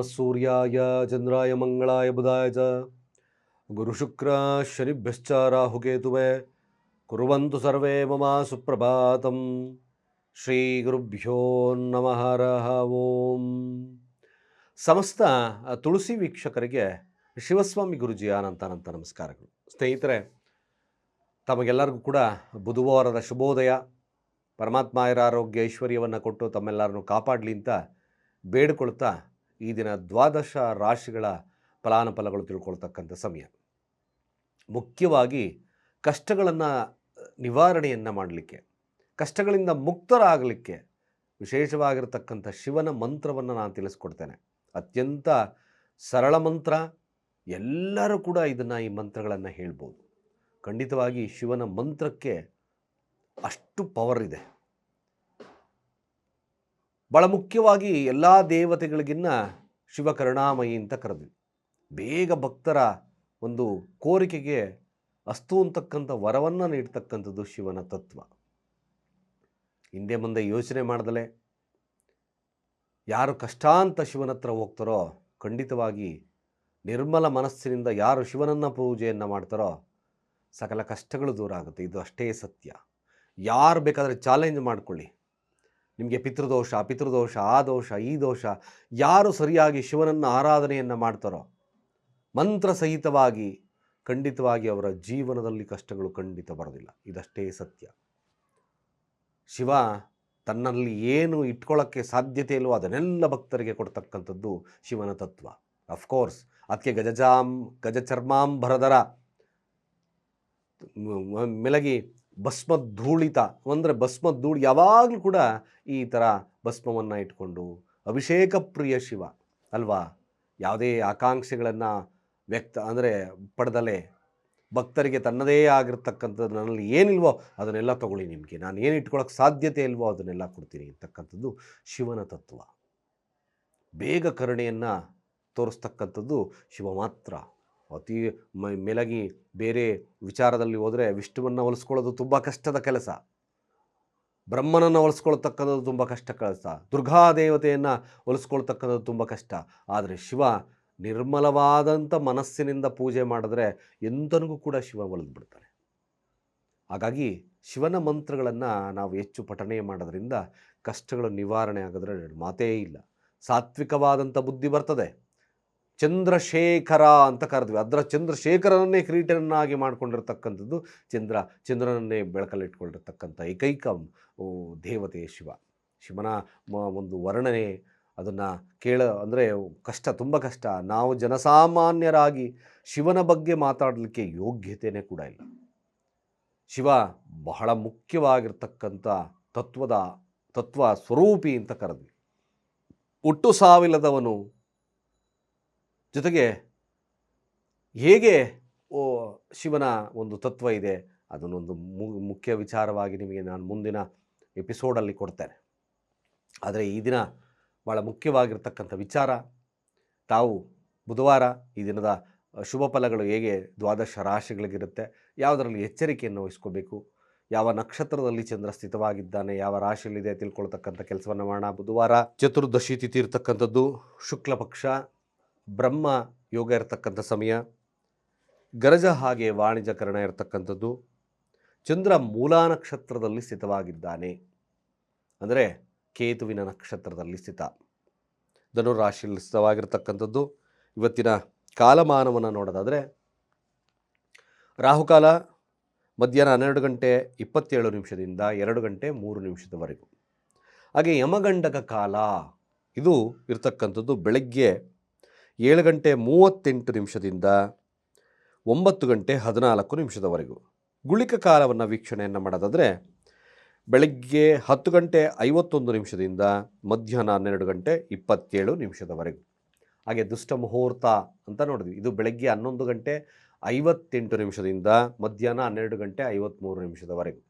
ಸೂರ್ಯಾಯ ಚಂದ್ರಾಯ ಮಂಗಳಾಯ ಬುಧಾಯ ಚ ಗುರುಶುಕ್ರ ಶನಿಭ್ಯಶ್ಚ ರಾಹುಕೇತುವೆ ಕುರುವಂತು ಸರ್ವೇ ಮಮ ಸುಪ್ರಭಾತಂ ಶ್ರೀ ಗುರುಭ್ಯೋ ನಮಃ ಓಂ ಸಮಸ್ತ ತುಳಸಿ ವೀಕ್ಷಕರಿಗೆ ಶಿವಸ್ವಾಮಿ ಗುರುಜಿಯ ಅನಂತ ನಮಸ್ಕಾರಗಳು. ಸ್ನೇಹಿತರೆ, ತಮಗೆಲ್ಲರಿಗೂ ಕೂಡ ಬುಧವಾರದ ಶುಭೋದಯ. ಪರಮಾತ್ಮ ಆರೋಗ್ಯ ಐಶ್ವರ್ಯವನ್ನು ಕೊಟ್ಟು ತಮ್ಮೆಲ್ಲರನ್ನು ಕಾಪಾಡಲಿ ಅಂತ ಬೇಡಿಕೊಳ್ತಾ ಈ ದಿನ ದ್ವಾದಶ ರಾಶಿಗಳ ಫಲಾನುಫಲಗಳು ತಿಳ್ಕೊಳ್ತಕ್ಕಂಥ ಸಮಯ. ಮುಖ್ಯವಾಗಿ ಕಷ್ಟಗಳನ್ನು, ನಿವಾರಣೆಯನ್ನು ಮಾಡಲಿಕ್ಕೆ, ಕಷ್ಟಗಳಿಂದ ಮುಕ್ತರಾಗಲಿಕ್ಕೆ ವಿಶೇಷವಾಗಿರತಕ್ಕಂಥ ಶಿವನ ಮಂತ್ರವನ್ನು ನಾನು ತಿಳಿಸ್ಕೊಡ್ತೇನೆ. ಅತ್ಯಂತ ಸರಳ ಮಂತ್ರ. ಎಲ್ಲರೂ ಕೂಡ ಇದನ್ನು ಈ ಮಂತ್ರಗಳನ್ನು ಹೇಳ್ಬೋದು. ಖಂಡಿತವಾಗಿ ಶಿವನ ಮಂತ್ರಕ್ಕೆ ಅಷ್ಟು ಪವರ್ ಇದೆ. ಭಾಳ ಮುಖ್ಯವಾಗಿ ಎಲ್ಲ ದೇವತೆಗಳಿಗಿನ್ನ ಶಿವಕರುಣಾಮಯಿ ಅಂತ ಕರೆದ್ವಿ. ಬೇಗ ಭಕ್ತರ ಒಂದು ಕೋರಿಕೆಗೆ ಅಸ್ತು ಅಂತಕ್ಕಂಥ ವರವನ್ನು ನೀಡ್ತಕ್ಕಂಥದ್ದು ಶಿವನ ತತ್ವ. ಹಿಂದೆ ಮುಂದೆ ಯೋಚನೆ ಮಾಡ್ದಲೆ ಯಾರು ಕಷ್ಟ ಅಂತ ಶಿವನ ಹತ್ರ ಹೋಗ್ತಾರೋ ಖಂಡಿತವಾಗಿ ನಿರ್ಮಲ ಮನಸ್ಸಿನಿಂದ ಯಾರು ಶಿವನನ್ನು ಪೂಜೆಯನ್ನು ಮಾಡ್ತಾರೋ ಸಕಲ ಕಷ್ಟಗಳು ದೂರ ಆಗುತ್ತೆ. ಇದು ಅಷ್ಟೇ ಸತ್ಯ. ಯಾರು ಬೇಕಾದರೆ ಚಾಲೆಂಜ್ ಮಾಡಿಕೊಳ್ಳಿ. ನಿಮಗೆ ಪಿತೃದೋಷ ಪಿತೃದೋಷ ಆ ದೋಷ ಈ ದೋಷ ಯಾರು ಸರಿಯಾಗಿ ಶಿವನನ್ನು ಆರಾಧನೆಯನ್ನು ಮಾಡ್ತಾರೋ ಮಂತ್ರ ಸಹಿತವಾಗಿ ಖಂಡಿತವಾಗಿ ಅವರ ಜೀವನದಲ್ಲಿ ಕಷ್ಟಗಳು ಖಂಡಿತ ಬರೋದಿಲ್ಲ ಇದಷ್ಟೇ ಸತ್ಯ ಶಿವ ತನ್ನಲ್ಲಿ ಏನು ಇಟ್ಕೊಳ್ಳೋಕ್ಕೆ ಸಾಧ್ಯತೆ ಇಲ್ವೋ ಅದನ್ನೆಲ್ಲ ಭಕ್ತರಿಗೆ ಕೊಡ್ತಕ್ಕಂಥದ್ದು ಶಿವನ ತತ್ವ ಅಫ್ಕೋರ್ಸ್ ಅದಕ್ಕೆ ಗಜಜಾಂ ಗಜಚರ್ಮಾಂ ಭರದರ ಮೆಲಗಿ ಭಸ್ಮಧೂಳಿತ, ಅಂದರೆ ಭಸ್ಮಧೂಳು ಯಾವಾಗಲೂ ಕೂಡ ಈ ಥರ ಭಸ್ಮವನ್ನು ಇಟ್ಕೊಂಡು, ಅಭಿಷೇಕ ಪ್ರಿಯ ಶಿವ, ಅಲ್ವಾ? ಯಾವುದೇ ಆಕಾಂಕ್ಷೆಗಳನ್ನು ವ್ಯಕ್ತ, ಅಂದರೆ ಪಡೆದಲೆ, ಭಕ್ತರಿಗೆ ತನ್ನದೇ ಆಗಿರ್ತಕ್ಕಂಥದ್ದು ನನ್ನಲ್ಲಿ ಏನಿಲ್ವೋ ಅದನ್ನೆಲ್ಲ ತಗೊಳ್ಳಿ ನಿಮಗೆ. ನಾನು ಏನು ಇಟ್ಕೊಳ್ಳೋಕೆ ಸಾಧ್ಯತೆ ಇಲ್ವೋ ಅದನ್ನೆಲ್ಲ ಕೊಡ್ತೀನಿ ಅಂತಕ್ಕಂಥದ್ದು ಶಿವನ ತತ್ವ. ಬೇಗ ಕರುಣೆಯನ್ನು ತೋರಿಸ್ತಕ್ಕಂಥದ್ದು ಶಿವ ಮಾತ್ರ. ಅತಿ ಮೆಲಗಿ ಬೇರೆ ವಿಚಾರದಲ್ಲಿ ಹೋದರೆ ವಿಷ್ಣುವನ್ನು ಹೊಲಿಸ್ಕೊಳ್ಳೋದು ತುಂಬ ಕಷ್ಟದ ಕೆಲಸ. ಬ್ರಹ್ಮನನ್ನು ಹೊಲಿಸ್ಕೊಳ್ತಕ್ಕಂಥದ್ದು ತುಂಬ ಕಷ್ಟ ಕೆಲಸ. ದುರ್ಗಾ ದೇವತೆಯನ್ನು ಹೊಲಿಸ್ಕೊಳ್ತಕ್ಕಂಥದ್ದು ತುಂಬ ಕಷ್ಟ. ಆದರೆ ಶಿವ ನಿರ್ಮಲವಾದಂಥ ಮನಸ್ಸಿನಿಂದ ಪೂಜೆ ಮಾಡಿದ್ರೆ ಎಂತನಿಗೂ ಕೂಡ ಶಿವ ಒಲಿದು ಬಿಡ್ತಾನೆ ಹಾಗಾಗಿ ಶಿವನ ಮಂತ್ರಗಳನ್ನು ನಾವು ಹೆಚ್ಚು ಪಠಣೆ ಮಾಡೋದ್ರಿಂದ ಕಷ್ಟಗಳು ನಿವಾರಣೆ ಆಗೋದ್ರೆ ಮಾತೇ ಇಲ್ಲ. ಸಾತ್ವಿಕವಾದಂಥ ಬುದ್ಧಿ ಬರ್ತದೆ. ಚಂದ್ರಶೇಖರ ಅಂತ ಕರೆದ್ವಿ. ಅದರ ಚಂದ್ರಶೇಖರನನ್ನೇ ಕಿರೀಟನನ್ನಾಗಿ ಮಾಡಿಕೊಂಡಿರ್ತಕ್ಕಂಥದ್ದು ಚಂದ್ರ. ಚಂದ್ರನನ್ನೇ ಬೆಳಕಲ್ಲಿಟ್ಕೊಂಡಿರ್ತಕ್ಕಂಥ ಏಕೈಕ ದೇವತೆ ಶಿವ. ಶಿವನ ಒಂದು ವರ್ಣನೆ ಅದನ್ನು ಕೇಳ, ಅಂದರೆ ಕಷ್ಟ, ತುಂಬ ಕಷ್ಟ. ನಾವು ಜನಸಾಮಾನ್ಯರಾಗಿ ಶಿವನ ಬಗ್ಗೆ ಮಾತಾಡಲಿಕ್ಕೆ ಯೋಗ್ಯತೆಯೇ ಕೂಡ ಇಲ್ಲ. ಶಿವ ಬಹಳ ಮುಖ್ಯವಾಗಿರ್ತಕ್ಕಂಥ ತತ್ವದ, ತತ್ವ ಸ್ವರೂಪಿ ಅಂತ ಕರೆದ್ವಿ. ಹುಟ್ಟು ಸಾವಿಲ್ಲದವನು ಜೊತೆಗೆ ಹೇಗೆ, ಓ ಶಿವನ ಒಂದು ತತ್ವ ಇದೆ ಅದನ್ನೊಂದು ಮುಖ್ಯ ವಿಚಾರವಾಗಿ ನಿಮಗೆ ನಾನು ಮುಂದಿನ ಎಪಿಸೋಡಲ್ಲಿ ಕೊಡ್ತೇನೆ. ಆದರೆ ಈ ದಿನ ಭಾಳ ಮುಖ್ಯವಾಗಿರ್ತಕ್ಕಂಥ ವಿಚಾರ, ತಾವು ಬುಧವಾರ ಈ ದಿನದ ಶುಭ ಫಲಗಳು ಹೇಗೆ ದ್ವಾದಶ ರಾಶಿಗಳಿಗಿರುತ್ತೆ, ಯಾವುದರಲ್ಲಿ ಎಚ್ಚರಿಕೆಯನ್ನು ವಹಿಸ್ಕೋಬೇಕು, ಯಾವ ನಕ್ಷತ್ರದಲ್ಲಿ ಚಂದ್ರ ಸ್ಥಿತವಾಗಿದ್ದಾನೆ, ಯಾವ ರಾಶಿಯಲ್ಲಿದೆ ತಿಳ್ಕೊಳ್ತಕ್ಕಂಥ ಕೆಲಸವನ್ನು ಮಾಡೋಣ ಬುಧವಾರ. ಚತುರ್ದಶಿ ತಿಥಿ ಇರ್ತಕ್ಕಂಥದ್ದು, ಶುಕ್ಲ ಪಕ್ಷ. ಬ್ರಹ್ಮ ಯೋಗ ಇರತಕ್ಕಂಥ ಸಮಯ, ಗರಜ ಹಾಗೆ ವಾಣಿಜ್ಯಕರಣ ಇರತಕ್ಕಂಥದ್ದು, ಚಂದ್ರ ಮೂಲಾ ನಕ್ಷತ್ರದಲ್ಲಿ ಸ್ಥಿತವಾಗಿದ್ದಾನೆ. ಅಂದರೆ ಕೇತುವಿನ ನಕ್ಷತ್ರದಲ್ಲಿ ಸ್ಥಿತ. ಧನುರಾಶಿಯಲ್ಲಿ ಸ್ಥಿತವಾಗಿರ್ತಕ್ಕಂಥದ್ದು. ಇವತ್ತಿನ ಕಾಲಮಾನವನ್ನು ನೋಡೋದಾದರೆ, ರಾಹುಕಾಲ ಮಧ್ಯಾಹ್ನ ಹನ್ನೆರಡು ಗಂಟೆ ಇಪ್ಪತ್ತೇಳು ನಿಮಿಷದಿಂದ ಎರಡು ಗಂಟೆ ಮೂರು ನಿಮಿಷದವರೆಗೂ. ಹಾಗೆ ಯಮಗಂಡಕ ಕಾಲ, ಇದು ಇರ್ತಕ್ಕಂಥದ್ದು ಬೆಳಗ್ಗೆ ಏಳು ಗಂಟೆ ಮೂವತ್ತೆಂಟು ನಿಮಿಷದಿಂದ ಒಂಬತ್ತು ಗಂಟೆ ಹದಿನಾಲ್ಕು ನಿಮಿಷದವರೆಗೂ. ಗುಳಿಕ ಕಾಲವನ್ನು ವೀಕ್ಷಣೆಯನ್ನು ಮಾಡೋದಾದರೆ, ಬೆಳಗ್ಗೆ ಹತ್ತು ಗಂಟೆ ಐವತ್ತೊಂದು ನಿಮಿಷದಿಂದ ಮಧ್ಯಾಹ್ನ ಹನ್ನೆರಡು ಗಂಟೆ ಇಪ್ಪತ್ತೇಳು ನಿಮಿಷದವರೆಗೂ. ಹಾಗೆ ದುಷ್ಟ ಮುಹೂರ್ತ ಅಂತ ನೋಡಿದ್ವಿ. ಇದು ಬೆಳಗ್ಗೆ ಹನ್ನೊಂದು ಗಂಟೆ ಐವತ್ತೆಂಟು ನಿಮಿಷದಿಂದ ಮಧ್ಯಾಹ್ನ ಹನ್ನೆರಡು ಗಂಟೆ ಐವತ್ತ್ಮೂರು ನಿಮಿಷದವರೆಗೂ.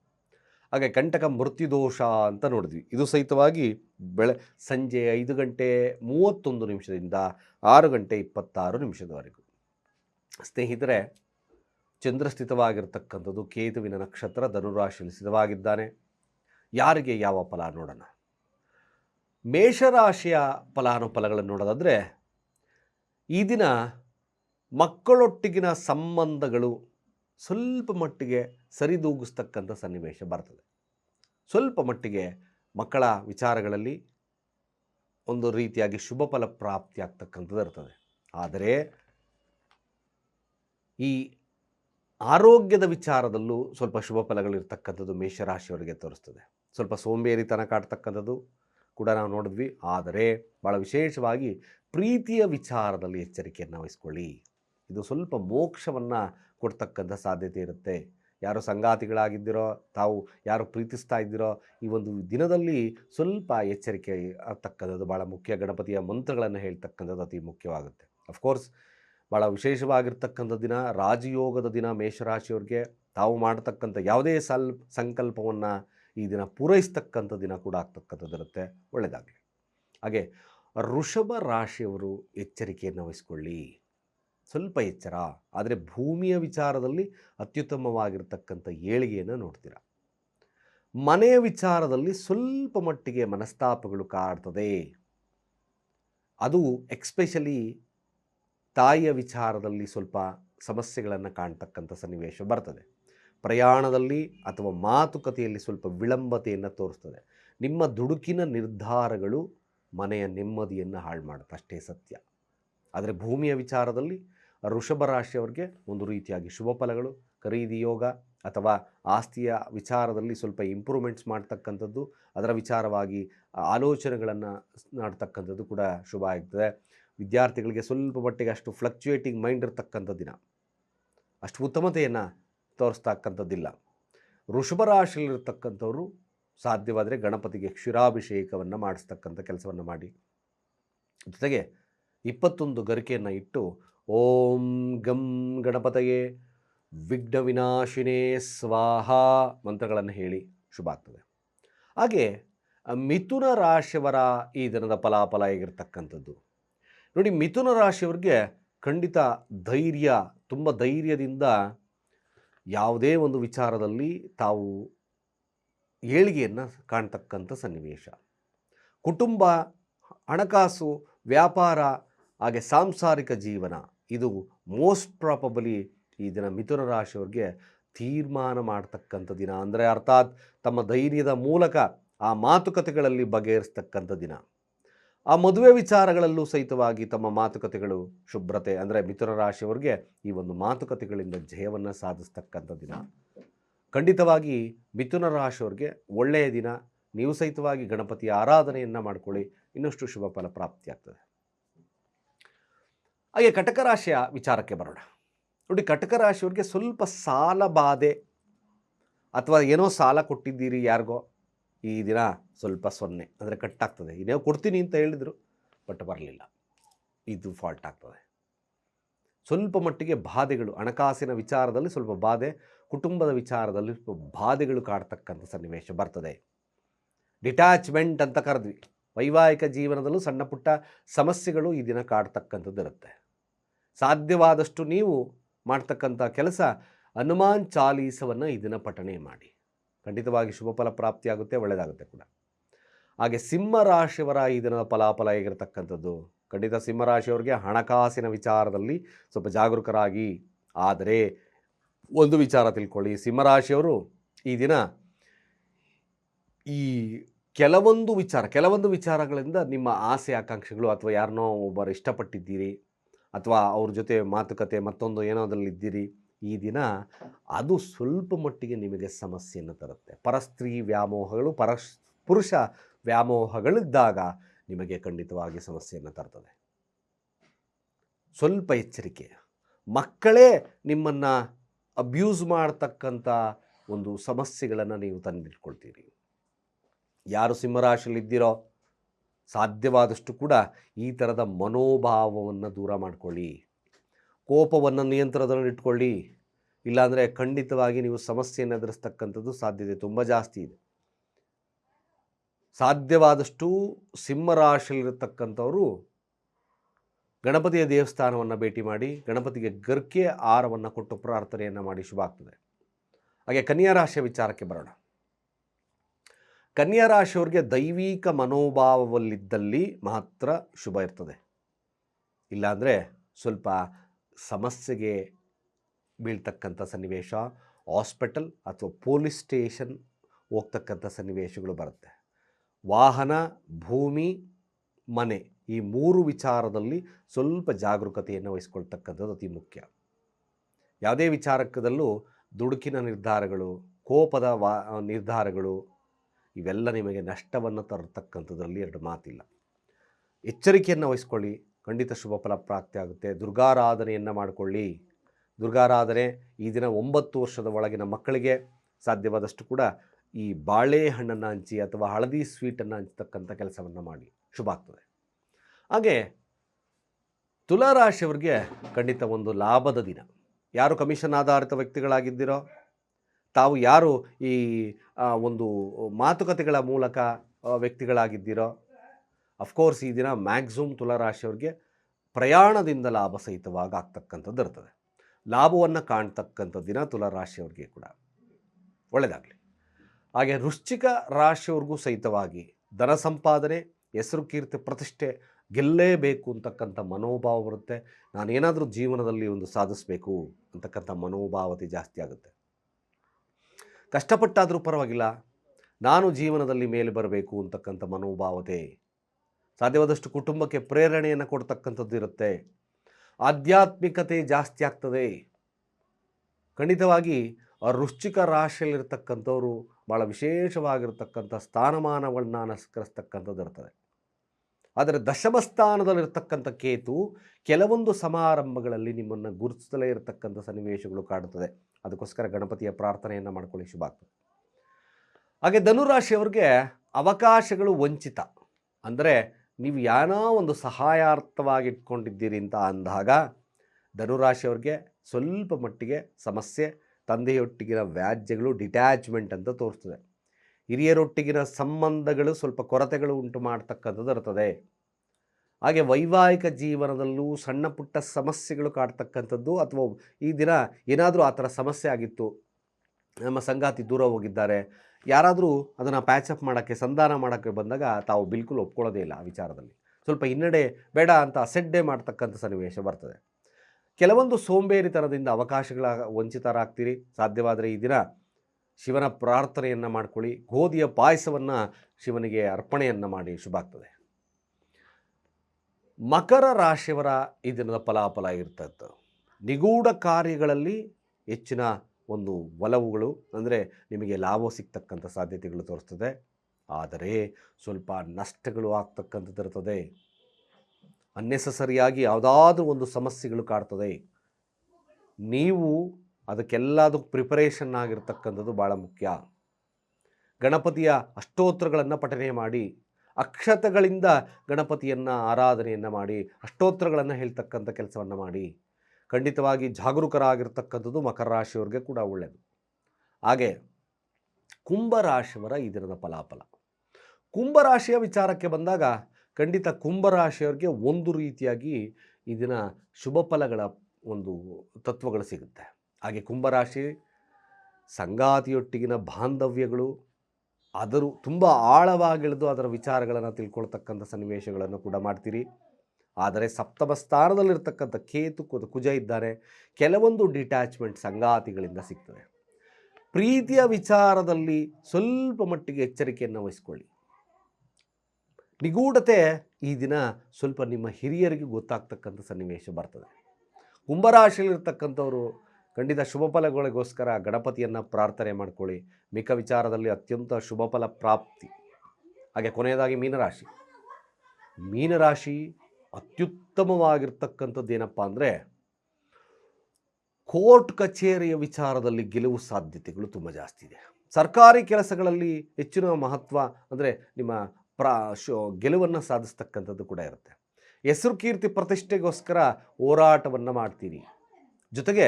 ಹಾಗೆ ಕಂಟಕ ಮೃತ್ಯುದೋಷ ಅಂತ ನೋಡಿದ್ವಿ. ಇದು ಸಹಿತವಾಗಿ ಬೆಳೆ ಸಂಜೆ ಐದು ಗಂಟೆ ಮೂವತ್ತೊಂದು ನಿಮಿಷದಿಂದ ಆರು ಗಂಟೆ ಇಪ್ಪತ್ತಾರು ನಿಮಿಷದವರೆಗೂ. ಸ್ನೇಹಿತರೆ ಚಂದ್ರಸ್ಥಿತವಾಗಿರ್ತಕ್ಕಂಥದ್ದು ಕೇತುವಿನ ನಕ್ಷತ್ರ ಧನುರಾಶಿಯಲ್ಲಿ ಸ್ಥಿತವಾಗಿದ್ದಾನೆ. ಯಾರಿಗೆ ಯಾವ ಫಲ ನೋಡೋಣ? ಮೇಷರಾಶಿಯ ಫಲಾನುಫಲಗಳನ್ನು ನೋಡೋದಾದರೆ, ಈ ದಿನ ಮಕ್ಕಳೊಟ್ಟಿಗಿನ ಸಂಬಂಧಗಳು ಸ್ವಲ್ಪ ಮಟ್ಟಿಗೆ ಸರಿದೂಗಿಸ್ತಕ್ಕಂಥ ಸನ್ನಿವೇಶ ಬರ್ತದೆ. ಸ್ವಲ್ಪ ಮಟ್ಟಿಗೆ ಮಕ್ಕಳ ವಿಚಾರಗಳಲ್ಲಿ ಒಂದು ರೀತಿಯಾಗಿ ಶುಭ ಫಲ ಪ್ರಾಪ್ತಿ ಆಗ್ತಕ್ಕಂಥದ್ದು ಇರ್ತದೆ. ಆದರೆ ಈ ಆರೋಗ್ಯದ ವಿಚಾರದಲ್ಲೂ ಸ್ವಲ್ಪ ಶುಭ ಫಲಗಳಿರ್ತಕ್ಕಂಥದ್ದು ಮೇಷರಾಶಿಯವರಿಗೆ ತೋರಿಸ್ತದೆ. ಸ್ವಲ್ಪ ಸೋಂಬೇರಿತನ ಕಾಡ್ತಕ್ಕಂಥದ್ದು ಕೂಡ ನಾವು ನೋಡಿದ್ವಿ. ಆದರೆ ಭಾಳ ವಿಶೇಷವಾಗಿ ಪ್ರೀತಿಯ ವಿಚಾರದಲ್ಲಿ ಎಚ್ಚರಿಕೆಯನ್ನು ವಹಿಸ್ಕೊಳ್ಳಿ. ಇದು ಸ್ವಲ್ಪ ಮೋಕ್ಷವನ್ನು ಕೊಡ್ತಕ್ಕಂಥ ಸಾಧ್ಯತೆ ಇರುತ್ತೆ. ಯಾರು ಸಂಗಾತಿಗಳಾಗಿದ್ದಿರೋ, ತಾವು ಯಾರು ಪ್ರೀತಿಸ್ತಾ ಇದ್ದೀರೋ, ಈ ಒಂದು ದಿನದಲ್ಲಿ ಸ್ವಲ್ಪ ಎಚ್ಚರಿಕೆ ಆಗ್ತಕ್ಕಂಥದ್ದು ಭಾಳ ಮುಖ್ಯ. ಗಣಪತಿಯ ಮಂತ್ರಗಳನ್ನು ಹೇಳ್ತಕ್ಕಂಥದ್ದು ಅತಿ ಮುಖ್ಯವಾಗುತ್ತೆ. ಅಫ್ಕೋರ್ಸ್ ಭಾಳ ವಿಶೇಷವಾಗಿರ್ತಕ್ಕಂಥ ದಿನ, ರಾಜಯೋಗದ ದಿನ ಮೇಷರಾಶಿಯವ್ರಿಗೆ ತಾವು ಮಾಡತಕ್ಕಂಥ ಯಾವುದೇ ಸಲ್, ಸಂಕಲ್ಪವನ್ನು ಈ ದಿನ ಪೂರೈಸ್ತಕ್ಕಂಥ ದಿನ ಕೂಡ ಆಗ್ತಕ್ಕಂಥದ್ದಿರುತ್ತೆ. ಒಳ್ಳೆಯದಾಗಲಿ ಹಾಗೆ ಋಷಭ ರಾಶಿಯವರು ಎಚ್ಚರಿಕೆಯನ್ನು ವಹಿಸ್ಕೊಳ್ಳಿ. ಸ್ವಲ್ಪ ಎಚ್ಚರ, ಆದರೆ ಭೂಮಿಯ ವಿಚಾರದಲ್ಲಿ ಅತ್ಯುತ್ತಮವಾಗಿರ್ತಕ್ಕಂಥ ಏಳಿಗೆಯನ್ನು ನೋಡ್ತೀರ. ಮನೆಯ ವಿಚಾರದಲ್ಲಿ ಸ್ವಲ್ಪ ಮಟ್ಟಿಗೆ ಮನಸ್ತಾಪಗಳು ಕಾಡ್ತದೆ. ಅದು ಎಕ್ಸ್ಪೆಷಲಿ ತಾಯಿಯ ವಿಚಾರದಲ್ಲಿ ಸ್ವಲ್ಪ ಸಮಸ್ಯೆಗಳನ್ನು ಕಾಣ್ತಕ್ಕಂಥ ಸನ್ನಿವೇಶ ಬರ್ತದೆ. ಪ್ರಯಾಣದಲ್ಲಿ ಅಥವಾ ಮಾತುಕತೆಯಲ್ಲಿ ಸ್ವಲ್ಪ ವಿಳಂಬತೆಯನ್ನು ತೋರಿಸ್ತದೆ. ನಿಮ್ಮ ದುಡುಕಿನ ನಿರ್ಧಾರಗಳು ಮನೆಯ ನೆಮ್ಮದಿಯನ್ನು ಹಾಳು ಮಾಡುತ್ತೆ ಅಷ್ಟೇ ಸತ್ಯ. ಆದರೆ ಭೂಮಿಯ ವಿಚಾರದಲ್ಲಿ ವೃಷಭ ರಾಶಿಯವರಿಗೆ ಒಂದು ರೀತಿಯಾಗಿ ಶುಭ ಫಲಗಳು, ಖರೀದಿ ಯೋಗ ಅಥವಾ ಆಸ್ತಿಯ ವಿಚಾರದಲ್ಲಿ ಸ್ವಲ್ಪ ಇಂಪ್ರೂವ್ಮೆಂಟ್ಸ್ ಮಾಡ್ತಕ್ಕಂಥದ್ದು, ಅದರ ವಿಚಾರವಾಗಿ ಆಲೋಚನೆಗಳನ್ನು ಮಾಡ್ತಕ್ಕಂಥದ್ದು ಕೂಡ ಶುಭ ಆಗ್ತದೆ. ವಿದ್ಯಾರ್ಥಿಗಳಿಗೆ ಸ್ವಲ್ಪ ಮಟ್ಟಿಗೆ ಅಷ್ಟು ಫ್ಲಕ್ಚುಯೇಟಿಂಗ್ ಮೈಂಡ್ ಇರತಕ್ಕಂಥ ದಿನ. ಅಷ್ಟು ಉತ್ತಮತೆಯನ್ನು ತೋರಿಸ್ತಕ್ಕಂಥದ್ದಿಲ್ಲ. ಋಷಭ ರಾಶಿಯಲ್ಲಿರ್ತಕ್ಕಂಥವ್ರು ಸಾಧ್ಯವಾದರೆ ಗಣಪತಿಗೆ ಕ್ಷೀರಾಭಿಷೇಕವನ್ನು ಮಾಡಿಸ್ತಕ್ಕಂಥ ಕೆಲಸವನ್ನು ಮಾಡಿ. ಜೊತೆಗೆ ಇಪ್ಪತ್ತೊಂದು ಗರಿಕೆಯನ್ನು ಇಟ್ಟು ಓಂ ಗಂ ಗಣಪತಯೇ. ವಿಘ್ನ ವಿನಾಶಿನೇ ಸ್ವಾಹ ಮಂತ್ರಗಳನ್ನು ಹೇಳಿ ಶುಭ ಆಗ್ತದೆ. ಹಾಗೆ ಮಿಥುನ ರಾಶಿಯವರ ಈ ದಿನದ ಫಲಾಫಲ ಹೇಗಿರ್ತಕ್ಕಂಥದ್ದು? ನೋಡಿ, ಮಿಥುನ ರಾಶಿಯವ್ರಿಗೆ ಖಂಡಿತ ಧೈರ್ಯ, ತುಂಬ ಧೈರ್ಯದಿಂದ ಯಾವುದೇ ಒಂದು ವಿಚಾರದಲ್ಲಿ ತಾವು ಏಳಿಗೆಯನ್ನು ಕಾಣ್ತಕ್ಕಂಥ ಸನ್ನಿವೇಶ. ಕುಟುಂಬ, ಹಣಕಾಸು, ವ್ಯಾಪಾರ, ಹಾಗೆ ಸಾಂಸಾರಿಕ ಜೀವನ. ಇದು ಮೋಸ್ಟ್ ಪ್ರಾಪಬಲಿ ಈ ದಿನ ಮಿಥುನ ರಾಶಿಯವ್ರಿಗೆ ತೀರ್ಮಾನ ಮಾಡ್ತಕ್ಕಂಥ ದಿನ. ಅಂದರೆ ಅರ್ಥಾತ್ ತಮ್ಮ ಧೈರ್ಯದ ಮೂಲಕ ಆ ಮಾತುಕತೆಗಳಲ್ಲಿ ಬಗೆಹರಿಸ್ತಕ್ಕಂಥ ದಿನ. ಆ ಮದುವೆ ವಿಚಾರಗಳಲ್ಲೂ ಸಹಿತವಾಗಿ ತಮ್ಮ ಮಾತುಕತೆಗಳು ಶುಭ್ರತೆ, ಅಂದರೆ ಮಿಥುನ ರಾಶಿಯವ್ರಿಗೆ ಈ ಒಂದು ಮಾತುಕತೆಗಳಿಂದ ಜಯವನ್ನು ಸಾಧಿಸ್ತಕ್ಕಂಥ ದಿನ. ಖಂಡಿತವಾಗಿ ಮಿಥುನ ರಾಶಿಯವ್ರಿಗೆ ಒಳ್ಳೆಯ ದಿನ. ನೀವು ಸಹಿತವಾಗಿ ಗಣಪತಿಯ ಆರಾಧನೆಯನ್ನು ಮಾಡಿಕೊಳ್ಳಿ. ಇನ್ನಷ್ಟು ಶುಭ ಫಲ ಪ್ರಾಪ್ತಿಯಾಗ್ತದೆ. ಹಾಗೆ ಕಟಕ ರಾಶಿಯ ವಿಚಾರಕ್ಕೆ ಬರೋಣ. ನೋಡಿ ಕಟಕ ರಾಶಿಯವ್ರಿಗೆ ಸ್ವಲ್ಪ ಸಾಲ ಬಾಧೆ ಅಥವಾ ಏನೋ ಸಾಲ ಕೊಟ್ಟಿದ್ದೀರಿ ಯಾರಿಗೋ ಈ ದಿನ ಸ್ವಲ್ಪ ಸೊನ್ನೆ ಅಂದರೆ ಕಟ್ಟಾಗ್ತದೆ. ಇನ್ನೇನೋ ಕೊಡ್ತೀನಿ ಅಂತ ಹೇಳಿದರು, ಬಟ್ ಬರಲಿಲ್ಲ. ಇದು ಫಾಲ್ಟ್ ಆಗ್ತದೆ. ಸ್ವಲ್ಪ ಮಟ್ಟಿಗೆ ಬಾಧೆಗಳು, ಹಣಕಾಸಿನ ವಿಚಾರದಲ್ಲಿ ಸ್ವಲ್ಪ ಬಾಧೆ, ಕುಟುಂಬದ ವಿಚಾರದಲ್ಲಿ ಸ್ವಲ್ಪ ಬಾಧೆಗಳು ಕಾಡ್ತಕ್ಕಂಥ ಸನ್ನಿವೇಶ ಬರ್ತದೆ. ಡಿಟ್ಯಾಚ್ಮೆಂಟ್ ಅಂತ ಕರೆದ್ವಿ. ವೈವಾಹಿಕ ಜೀವನದಲ್ಲೂ ಸಣ್ಣ ಪುಟ್ಟ ಸಮಸ್ಯೆಗಳು ಈ ದಿನ ಕಾಡ್ತಕ್ಕಂಥದ್ದು ಇರುತ್ತೆ. ಸಾಧ್ಯವಾದಷ್ಟು ನೀವು ಮಾಡ್ತಕ್ಕಂಥ ಕೆಲಸ ಹನುಮಾನ್ ಚಾಲೀಸವನ್ನು ಈ ದಿನ ಪಠಣೆ ಮಾಡಿ. ಖಂಡಿತವಾಗಿ ಶುಭ ಫಲ ಪ್ರಾಪ್ತಿಯಾಗುತ್ತೆ, ಒಳ್ಳೆಯದಾಗುತ್ತೆ ಕೂಡ. ಹಾಗೆ ಸಿಂಹರಾಶಿಯವರ ಈ ದಿನದ ಫಲಾಫಲ ಹೇಗಿರ್ತಕ್ಕಂಥದ್ದು? ಖಂಡಿತ ಸಿಂಹರಾಶಿಯವರಿಗೆ ಹಣಕಾಸಿನ ವಿಚಾರದಲ್ಲಿ ಸ್ವಲ್ಪ ಜಾಗರೂಕರಾಗಿ, ಆದರೆ ಒಂದು ವಿಚಾರ ತಿಳ್ಕೊಳ್ಳಿ. ಸಿಂಹರಾಶಿಯವರು ಈ ದಿನ ಈ ಕೆಲವೊಂದು ವಿಚಾರ, ಕೆಲವೊಂದು ವಿಚಾರಗಳಿಂದ ನಿಮ್ಮ ಆಸೆ, ಆಕಾಂಕ್ಷೆಗಳು ಅಥವಾ ಯಾರನ್ನೋ ಒಬ್ಬರು ಇಷ್ಟಪಟ್ಟಿದ್ದೀರಿ ಅಥವಾ ಅವ್ರ ಜೊತೆ ಮಾತುಕತೆ ಮತ್ತೊಂದು ಏನೋದ್ರಲ್ಲಿ ಇದ್ದೀರಿ ಈ ದಿನ ಅದು ಸ್ವಲ್ಪ ಮಟ್ಟಿಗೆ ನಿಮಗೆ ಸಮಸ್ಯೆಯನ್ನು ತರುತ್ತೆ. ಪರಸ್ತ್ರೀ ವ್ಯಾಮೋಹಗಳು ಪರಸ್ ಪುರುಷ ವ್ಯಾಮೋಹಗಳಿದ್ದಾಗ ನಿಮಗೆ ಖಂಡಿತವಾಗಿ ಸಮಸ್ಯೆಯನ್ನು ತರ್ತದೆ. ಸ್ವಲ್ಪ ಎಚ್ಚರಿಕೆ. ಮಕ್ಕಳೇ ನಿಮ್ಮನ್ನು ಅಬ್ಯೂಸ್ ಮಾಡ್ತಕ್ಕಂಥ ಒಂದು ಸಮಸ್ಯೆಗಳನ್ನು ನೀವು ತಂದಿಟ್ಕೊಳ್ತೀರಿ. ಯಾರು ಸಿಂಹರಾಶಿಯಲ್ಲಿದ್ದೀರೋ ಸಾಧ್ಯವಾದಷ್ಟು ಕೂಡ ಈ ಥರದ ಮನೋಭಾವವನ್ನು ದೂರ ಮಾಡಿಕೊಳ್ಳಿ. ಕೋಪವನ್ನು ನಿಯಂತ್ರಣದಲ್ಲಿಟ್ಕೊಳ್ಳಿ ಇಲ್ಲಾಂದರೆ ಖಂಡಿತವಾಗಿ ನೀವು ಸಮಸ್ಯೆಯನ್ನು ಎದುರಿಸ್ತಕ್ಕಂಥದ್ದು ಸಾಧ್ಯತೆ ತುಂಬ ಜಾಸ್ತಿ ಇದೆ. ಸಾಧ್ಯವಾದಷ್ಟು ಸಿಂಹರಾಶಿಯಲ್ಲಿರತಕ್ಕಂಥವರು ಗಣಪತಿಯ ದೇವಸ್ಥಾನವನ್ನು ಭೇಟಿ ಮಾಡಿ, ಗಣಪತಿಗೆ ಗರ್ಕೆ ಆಹಾರವನ್ನು ಕೊಟ್ಟು ಪ್ರಾರ್ಥನೆಯನ್ನು ಮಾಡಿ ಶುಭ ಆಗ್ತದೆ. ಹಾಗೆ ಕನ್ಯಾ ರಾಶಿಯ ವಿಚಾರಕ್ಕೆ ಬರೋಣ. ಕನ್ಯಾ ರಾಶಿಯವ್ರಿಗೆ ದೈವಿಕ ಮನೋಭಾವವಲ್ಲಿದ್ದಲ್ಲಿ ಮಾತ್ರ ಶುಭ ಇರ್ತದೆ. ಇಲ್ಲಾಂದರೆ ಸ್ವಲ್ಪ ಸಮಸ್ಯೆಗೆ ಬೀಳ್ತಕ್ಕಂಥ ಸನ್ನಿವೇಶ, ಹಾಸ್ಪಿಟಲ್ ಅಥವಾ ಪೊಲೀಸ್ ಸ್ಟೇಷನ್ ಹೋಗ್ತಕ್ಕಂಥ ಸನ್ನಿವೇಶಗಳು ಬರುತ್ತೆ. ವಾಹನ, ಭೂಮಿ, ಮನೆ ಈ ಮೂರು ವಿಚಾರದಲ್ಲಿ ಸ್ವಲ್ಪ ಜಾಗರೂಕತೆಯನ್ನು ವಹಿಸ್ಕೊಳ್ತಕ್ಕಂಥದ್ದು ಅತಿ ಮುಖ್ಯ. ಯಾವುದೇ ವಿಚಾರಕ್ಕದಲ್ಲೂ ದುಡುಕಿನ ನಿರ್ಧಾರಗಳು, ಕೋಪದ ವಾ ನಿರ್ಧಾರಗಳು ಇವೆಲ್ಲ ನಿಮಗೆ ನಷ್ಟವನ್ನು ತರತಕ್ಕಂಥದ್ರಲ್ಲಿ ಎರಡು ಮಾತಿಲ್ಲ. ಎಚ್ಚರಿಕೆಯನ್ನು ವಹಿಸ್ಕೊಳ್ಳಿ, ಖಂಡಿತ ಶುಭ ಫಲ ಪ್ರಾಪ್ತಿ ಆಗುತ್ತೆ. ದುರ್ಗಾರಾಧನೆಯನ್ನು ಮಾಡಿಕೊಳ್ಳಿ. ದುರ್ಗಾರಾಧನೆ ಈ ದಿನ ಒಂಬತ್ತು ವರ್ಷದ ಒಳಗಿನ ಮಕ್ಕಳಿಗೆ ಸಾಧ್ಯವಾದಷ್ಟು ಕೂಡ ಈ ಬಾಳೆಹಣ್ಣನ್ನು ಹಂಚಿ ಅಥವಾ ಹಳದಿ ಸ್ವೀಟನ್ನು ಹಂಚತಕ್ಕಂಥ ಕೆಲಸವನ್ನು ಮಾಡಿ. ಶುಭ ಆಗ್ತದೆ. ಹಾಗೆ ತುಲಾರಾಶಿಯವರಿಗೆ ಖಂಡಿತ ಒಂದು ಲಾಭದ ದಿನ. ಯಾರು ಕಮಿಷನ್ ಆಧಾರಿತ ವ್ಯಕ್ತಿಗಳಾಗಿದ್ದೀರೋ ತಾವು ಯಾರು ಈ ಒಂದು ಮಾತುಕತೆಗಳ ಮೂಲಕ ವ್ಯಕ್ತಿಗಳಾಗಿದ್ದೀರೋ ಅಫ್ಕೋರ್ಸ್ ಈ ದಿನ ಮ್ಯಾಕ್ಸಿಮಮ್ ತುಲಾರಾಶಿಯವ್ರಿಗೆ ಪ್ರಯಾಣದಿಂದ ಲಾಭ ಸಹಿತವಾಗಿ ಆಗ್ತಕ್ಕಂಥದ್ದು ಇರ್ತದೆ. ಲಾಭವನ್ನು ಕಾಣ್ತಕ್ಕಂಥ ದಿನ ತುಲಾರಾಶಿಯವ್ರಿಗೆ ಕೂಡ. ಒಳ್ಳೆಯದಾಗಲಿ ಹಾಗೆ ವೃಶ್ಚಿಕ ರಾಶಿಯವ್ರಿಗೂ ಸಹಿತವಾಗಿ ಧನ ಸಂಪಾದನೆ, ಹೆಸರು ಕೀರ್ತಿ, ಪ್ರತಿಷ್ಠೆ ಗೆಲ್ಲೇಬೇಕು ಅಂತಕ್ಕಂಥ ಮನೋಭಾವ ಬರುತ್ತೆ. ನಾನೇನಾದರೂ ಜೀವನದಲ್ಲಿ ಒಂದು ಸಾಧಿಸಬೇಕು ಅಂತಕ್ಕಂಥ ಮನೋಭಾವತೆ ಜಾಸ್ತಿ ಆಗುತ್ತೆ. ಕಷ್ಟಪಟ್ಟಾದರೂ ಪರವಾಗಿಲ್ಲ. ನಾನು ಜೀವನದಲ್ಲಿ ಮೇಲೆ ಬರಬೇಕು ಅಂತಕ್ಕಂಥ ಮನೋಭಾವತೆ. ಸಾಧ್ಯವಾದಷ್ಟು ಕುಟುಂಬಕ್ಕೆ ಪ್ರೇರಣೆಯನ್ನು ಕೊಡ್ತಕ್ಕಂಥದ್ದು ಇರುತ್ತೆ. ಆಧ್ಯಾತ್ಮಿಕತೆ ಜಾಸ್ತಿ ಆಗ್ತದೆ. ಖಂಡಿತವಾಗಿ ವೃಶ್ಚಿಕ ರಾಶಿಯಲ್ಲಿರ್ತಕ್ಕಂಥವರು ಭಾಳ ವಿಶೇಷವಾಗಿರ್ತಕ್ಕಂಥ ಸ್ಥಾನಮಾನಗಳನ್ನ ಅನುಸ್ಕರಿಸ್ತಕ್ಕಂಥದ್ದು ಇರ್ತದೆ. ಆದರೆ ದಶಮ ಸ್ಥಾನದಲ್ಲಿರ್ತಕ್ಕಂಥ ಕೇತು ಕೆಲವೊಂದು ಸಮಾರಂಭಗಳಲ್ಲಿ ನಿಮ್ಮನ್ನು ಗುರುತಿಸಲೇ ಇರತಕ್ಕಂಥ ಸನ್ನಿವೇಶಗಳು ಕಾಡುತ್ತದೆ. ಅದಕ್ಕೋಸ್ಕರ ಗಣಪತಿಯ ಪ್ರಾರ್ಥನೆಯನ್ನು ಮಾಡ್ಕೊಳ್ಳಿ. ಶುಭ ಆಗ್ತದೆ. ಹಾಗೆ ಧನುರಾಶಿಯವ್ರಿಗೆ ಅವಕಾಶಗಳು ವಂಚಿತ. ಅಂದರೆ ನೀವು ಏನೋ ಒಂದು ಸಹಾಯಾರ್ಥವಾಗಿಟ್ಕೊಂಡಿದ್ದೀರಿ ಅಂತ ಅಂದಾಗ ಧನುರಾಶಿಯವ್ರಿಗೆ ಸ್ವಲ್ಪ ಮಟ್ಟಿಗೆ ಸಮಸ್ಯೆ, ತಂದೆಯೊಟ್ಟಿಗಿನ ವ್ಯಾಜ್ಯಗಳು, ಡಿಟ್ಯಾಚ್ಮೆಂಟ್ ಅಂತ ತೋರಿಸ್ತದೆ ಹಿರಿಯರೊಟ್ಟಿಗಿನ ಸಂಬಂಧಗಳು ಸ್ವಲ್ಪ ಕೊರತೆಗಳು ಉಂಟು ಮಾಡ್ತಕ್ಕಂಥದ್ದು ಇರ್ತದೆ. ಹಾಗೆ ವೈವಾಹಿಕ ಜೀವನದಲ್ಲೂ ಸಣ್ಣ ಪುಟ್ಟ ಸಮಸ್ಯೆಗಳು ಕಾಡ್ತಕ್ಕಂಥದ್ದು ಅಥವಾ ಈ ದಿನ ಏನಾದರೂ ಆ ಥರ ಸಮಸ್ಯೆ ಆಗಿತ್ತು, ನಮ್ಮ ಸಂಗಾತಿ ದೂರ ಹೋಗಿದ್ದಾರೆ, ಯಾರಾದರೂ ಅದನ್ನು ಪ್ಯಾಚಪ್ ಮಾಡೋಕ್ಕೆ, ಸಂಧಾನ ಮಾಡೋಕ್ಕೆ ಬಂದಾಗ ತಾವು ಬಿಲ್ಕುಲ್ ಒಪ್ಕೊಳ್ಳೋದೇ ಇಲ್ಲ ಆ ವಿಚಾರದಲ್ಲಿ. ಸ್ವಲ್ಪ ಹಿನ್ನಡೆ ಬೇಡ ಅಂತ ಅಸಡ್ಡೆ ಮಾಡ್ತಕ್ಕಂಥ ಸನ್ನಿವೇಶ ಬರ್ತದೆ. ಕೆಲವೊಂದು ಸೋಂಬೇರಿತನದಿಂದ ಅವಕಾಶಗಳ ವಂಚಿತರಾಗ್ತೀರಿ. ಸಾಧ್ಯವಾದರೆ ಈ ದಿನ ಶಿವನ ಪ್ರಾರ್ಥನೆಯನ್ನು ಮಾಡ್ಕೊಳ್ಳಿ, ಗೋಧಿಯ ಪಾಯಸವನ್ನು ಶಿವನಿಗೆ ಅರ್ಪಣೆಯನ್ನು ಮಾಡಿ ಶುಭ ಆಗ್ತದೆ ಮಕರ ರಾಶಿಯವರ ಈ ದಿನದ ಫಲಾಫಲ ಇರ್ತದ್ದು ನಿಗೂಢ ಕಾರ್ಯಗಳಲ್ಲಿ ಹೆಚ್ಚಿನ ಒಂದು ಒಲವುಗಳು ಅಂದರೆ ನಿಮಗೆ ಲಾಭ ಸಿಗ್ತಕ್ಕಂಥ ಸಾಧ್ಯತೆಗಳು ತೋರಿಸ್ತದೆ. ಆದರೆ ಸ್ವಲ್ಪ ನಷ್ಟಗಳು ಆಗ್ತಕ್ಕಂಥದ್ದಿರ್ತದೆ ಅನ್ನೆಸಸರಿಯಾಗಿ ಯಾವುದಾದ್ರೂ ಒಂದು ಸಮಸ್ಯೆಗಳು ಕಾಡ್ತದೆ. ನೀವು ಅದಕ್ಕೆಲ್ಲದಕ್ಕೂ ಪ್ರಿಪರೇಷನ್ ಆಗಿರ್ತಕ್ಕಂಥದ್ದು ಭಾಳ ಮುಖ್ಯ. ಗಣಪತಿಯ ಅಷ್ಟೋತ್ತರಗಳನ್ನು ಪಠನೆ ಮಾಡಿ ಅಕ್ಷತಗಳಿಂದ ಗಣಪತಿಯನ್ನು ಆರಾಧನೆಯನ್ನು ಮಾಡಿ, ಅಷ್ಟೋತ್ತರಗಳನ್ನು ಹೇಳ್ತಕ್ಕಂಥ ಕೆಲಸವನ್ನು ಮಾಡಿ, ಖಂಡಿತವಾಗಿ ಜಾಗರೂಕರಾಗಿರ್ತಕ್ಕಂಥದ್ದು ಮಕರ ರಾಶಿಯವ್ರಿಗೆ ಕೂಡ ಒಳ್ಳೆಯದು ಹಾಗೆ ಕುಂಭರಾಶಿಯವರ ಈ ದಿನದ ಫಲಾಫಲ. ಕುಂಭರಾಶಿಯ ವಿಚಾರಕ್ಕೆ ಬಂದಾಗ ಖಂಡಿತ ಕುಂಭರಾಶಿಯವ್ರಿಗೆ ಒಂದು ರೀತಿಯಾಗಿ ಈ ದಿನ ಶುಭ ಫಲಗಳ ಒಂದು ತತ್ವಗಳು ಸಿಗುತ್ತೆ. ಹಾಗೆ ಕುಂಭರಾಶಿ ಸಂಗಾತಿಯೊಟ್ಟಿಗಿನ ಬಾಂಧವ್ಯಗಳು ಅದರ ತುಂಬ ಆಳವಾಗಿಳಿದು ಅದರ ವಿಚಾರಗಳನ್ನು ತಿಳ್ಕೊಳ್ತಕ್ಕಂಥ ಸನ್ನಿವೇಶಗಳನ್ನು ಕೂಡ ಮಾಡ್ತೀರಿ. ಆದರೆ ಸಪ್ತಮ ಸ್ಥಾನದಲ್ಲಿರ್ತಕ್ಕಂಥ ಕೇತು ಕುಜ ಇದ್ದಾರೆ. ಕೆಲವೊಂದು ಡಿಟ್ಯಾಚ್ಮೆಂಟ್ ಸಂಗಾತಿಗಳಿಂದ ಸಿಗ್ತದೆ. ಪ್ರೀತಿಯ ವಿಚಾರದಲ್ಲಿ ಸ್ವಲ್ಪ ಮಟ್ಟಿಗೆ ಎಚ್ಚರಿಕೆಯನ್ನು ವಹಿಸ್ಕೊಳ್ಳಿ. ನಿಗೂಢತೆ ಈ ದಿನ ಸ್ವಲ್ಪ ನಿಮ್ಮ ಹಿರಿಯರಿಗೆ ಗೊತ್ತಾಗ್ತಕ್ಕಂಥ ಸನ್ನಿವೇಶ ಬರ್ತದೆ. ಕುಂಭರಾಶಿಯಲ್ಲಿರ್ತಕ್ಕಂಥವ್ರು ಖಂಡಿತ ಶುಭ ಫಲಗಳಿಗೋಸ್ಕರ ಗಣಪತಿಯನ್ನು ಪ್ರಾರ್ಥನೆ ಮಾಡ್ಕೊಳ್ಳಿ. ಮಿಕ್ಕ ವಿಚಾರದಲ್ಲಿ ಅತ್ಯಂತ ಶುಭ ಫಲ ಪ್ರಾಪ್ತಿ. ಹಾಗೆ ಕೊನೆಯದಾಗಿ ಮೀನರಾಶಿ. ಮೀನರಾಶಿ ಅತ್ಯುತ್ತಮವಾಗಿರ್ತಕ್ಕಂಥದ್ದು ಏನಪ್ಪ ಅಂದರೆ ಕೋರ್ಟ್ ಕಚೇರಿಯ ವಿಚಾರದಲ್ಲಿ ಗೆಲುವು ಸಾಧ್ಯತೆಗಳು ತುಂಬ ಜಾಸ್ತಿ ಇದೆ. ಸರ್ಕಾರಿ ಕೆಲಸಗಳಲ್ಲಿ ಹೆಚ್ಚಿನ ಮಹತ್ವ ಅಂದರೆ ನಿಮ್ಮ ಪ್ರಾ ಶೋ ಗೆಲುವನ್ನು ಸಾಧಿಸ್ತಕ್ಕಂಥದ್ದು ಕೂಡ ಇರುತ್ತೆ. ಹೆಸರು ಕೀರ್ತಿ ಪ್ರತಿಷ್ಠೆಗೋಸ್ಕರ ಹೋರಾಟವನ್ನು ಮಾಡ್ತೀರಿ ಜೊತೆಗೆ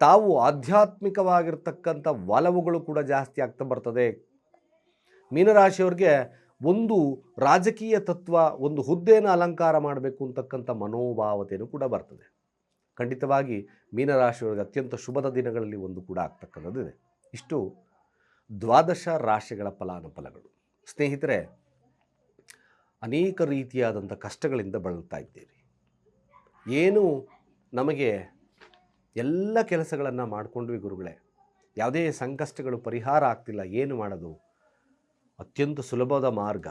ತಾವು ಆಧ್ಯಾತ್ಮಿಕವಾಗಿರ್ತಕ್ಕಂಥ ಒಲವುಗಳು ಕೂಡ ಜಾಸ್ತಿ ಆಗ್ತಾ ಬರ್ತದೆ. ಮೀನರಾಶಿಯವ್ರಿಗೆ ಒಂದು ರಾಜಕೀಯ ತತ್ವ, ಒಂದು ಹುದ್ದೆಯನ್ನು ಅಲಂಕಾರ ಮಾಡಬೇಕು ಅಂತಕ್ಕಂಥ ಮನೋಭಾವತೆಯೂ ಕೂಡ ಬರ್ತದೆ. ಖಂಡಿತವಾಗಿ ಮೀನರಾಶಿಯವ್ರಿಗೆ ಅತ್ಯಂತ ಶುಭದ ದಿನಗಳಲ್ಲಿ ಒಂದು ಕೂಡ ಆಗ್ತಕ್ಕಂಥದ್ದಿದೆ ಇಷ್ಟು ದ್ವಾದಶ ರಾಶಿಗಳ ಫಲಾನುಫಲಗಳು. ಸ್ನೇಹಿತರೆ, ಅನೇಕ ರೀತಿಯಾದಂಥ ಕಷ್ಟಗಳಿಂದ ಬಳಲ್ತಾ ಇದ್ದೀರಿ. ಏನು ನಮಗೆ ಎಲ್ಲ ಕೆಲಸಗಳನ್ನು ಮಾಡಿಕೊಂಡ್ವಿ ಗುರುಗಳೇ. ಯಾವುದೇ ಸಂಕಷ್ಟಗಳು ಪರಿಹಾರ ಆಗ್ತಿಲ್ಲ, ಏನು ಮಾಡೋದು? ಅತ್ಯಂತ ಸುಲಭದ ಮಾರ್ಗ.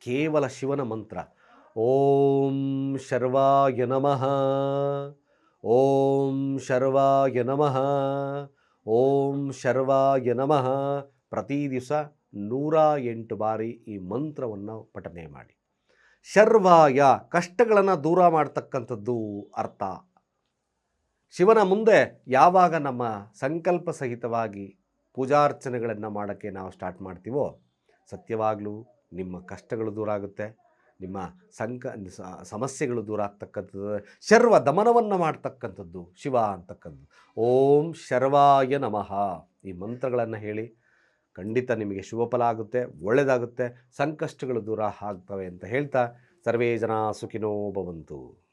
ಕೇವಲ ಶಿವನ ಮಂತ್ರ. ಓಂ ಶರ್ವಾಯ ನಮಃ. ಓಂ ಶರ್ವಾಯ ನಮಃ. ಓಂ ಶರ್ವಾಯ ನಮಃ. ಪ್ರತಿ ದಿವಸ ನೂರ ಎಂಟು ಬಾರಿ ಈ ಮಂತ್ರವನ್ನು ಪಠನೆ ಮಾಡಿ. ಶರ್ವಾಯ ಕಷ್ಟಗಳನ್ನು ದೂರ ಮಾಡ್ತಕ್ಕಂಥದ್ದು ಅರ್ಥ. ಶಿವನ ಮುಂದೆ ಯಾವಾಗ ನಮ್ಮ ಸಂಕಲ್ಪ ಸಹಿತವಾಗಿ ಪೂಜಾರ್ಚನೆಗಳನ್ನು ಮಾಡೋಕ್ಕೆ ನಾವು ಸ್ಟಾರ್ಟ್ ಮಾಡ್ತೀವೋ, ಸತ್ಯವಾಗಲೂ ನಿಮ್ಮ ಕಷ್ಟಗಳು ದೂರ ಆಗುತ್ತೆ, ನಿಮ್ಮ ಸಂಕ ಸಮಸ್ಯೆಗಳು ದೂರ ಆಗ್ತಕ್ಕಂಥದ್ದು, ಶರ್ವ ದಮನವನ್ನು ಮಾಡ್ತಕ್ಕಂಥದ್ದು, ಶಿವ ಅಂತಕ್ಕಂಥದ್ದು. ಓಂ ಶರ್ವಾಯ ನಮಃ. ಈ ಮಂತ್ರಗಳನ್ನು ಹೇಳಿ ಖಂಡಿತ ನಿಮಗೆ ಶುಭ ಫಲ ಆಗುತ್ತೆ ಒಳ್ಳೆಯದಾಗುತ್ತೆ ಸಂಕಷ್ಟಗಳು ದೂರ ಆಗ್ತವೆ ಅಂತ ಹೇಳ್ತಾ ಸರ್ವೇ ಜನ ಸುಖಿನೋ ಭವಂತು.